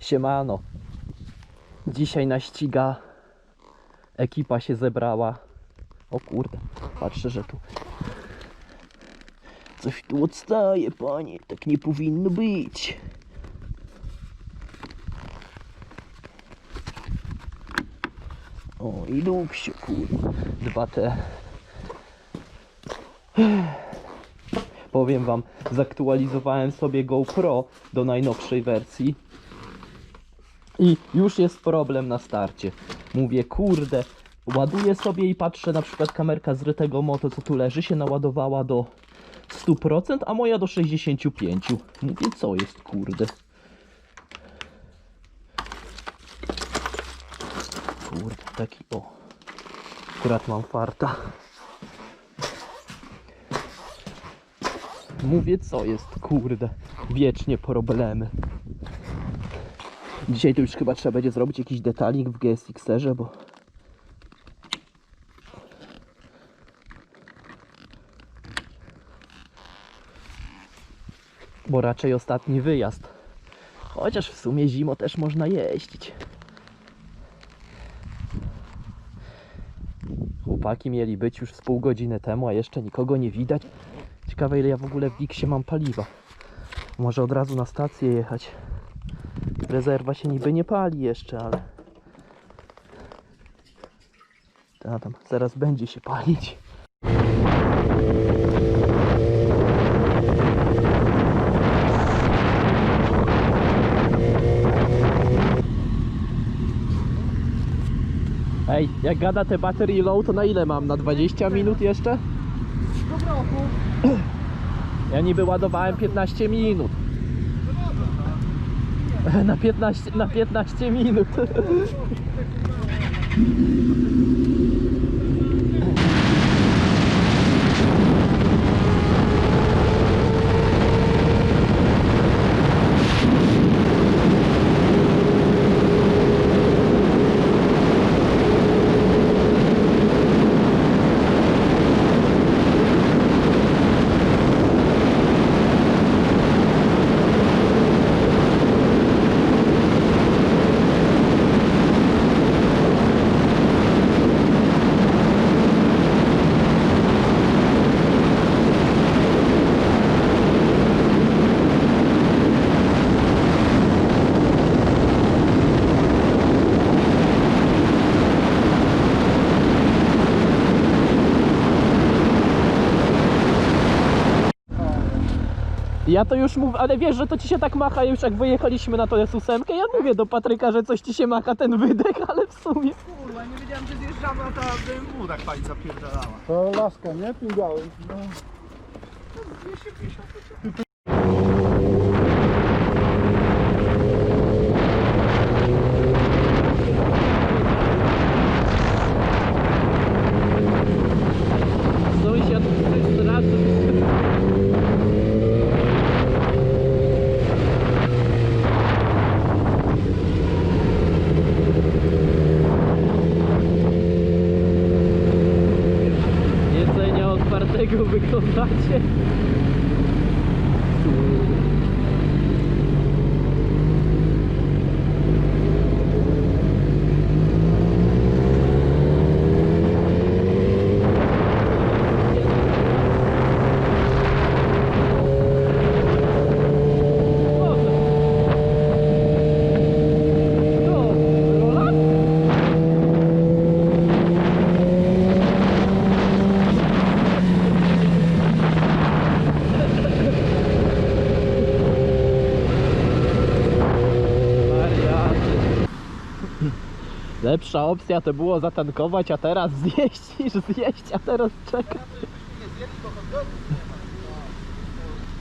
Siemano. Dzisiaj na ściga ekipa się zebrała. O kurde, patrzę, że tu coś tu odstaje, panie. Tak nie powinno być. O, i Luksio, kurde. Dwa te. Powiem wam, zaktualizowałem sobie GoPro do najnowszej wersji. I już jest problem na starcie. Mówię, kurde, ładuję sobie i patrzę, na przykład kamerka z rytego moto, co tu leży, się naładowała do 100%, a moja do 65%. Mówię, co jest, kurde. Kurde, taki o. Akurat mam farta. Mówię, co jest, kurde. Wiecznie problemy. Dzisiaj to już chyba trzeba będzie zrobić jakiś detalik w GSX-erze, bo... Bo raczej ostatni wyjazd. Chociaż w sumie zimo też można jeździć. Chłopaki mieli być już z pół godziny temu, a jeszcze nikogo nie widać. Ciekawe ile ja w ogóle w Wiksie mam paliwa. Może od razu na stację jechać. Rezerwa się niby nie pali jeszcze, ale... Ta tam, zaraz będzie się palić. Ej, jak gada te battery low, to na ile mam? Na 20 minut jeszcze? Ja niby ładowałem 15 minut. Na 15, na 15 minut. Ja to już mówię, ale wiesz, że to ci się tak macha już jak wyjechaliśmy na to S8, ja mówię do Patryka, że coś ci się macha ten wydech, ale w sumie... Kurwa, nie wiedziałem, że zjeżdżamy, a ta BMW tak pani zapierdalała. To laska, nie? Pingałem. No. 250 Sąsiad otwartego wyglądacie. Lepsza opcja to było zatankować, a teraz zjeść niż zjeść, a teraz czekać.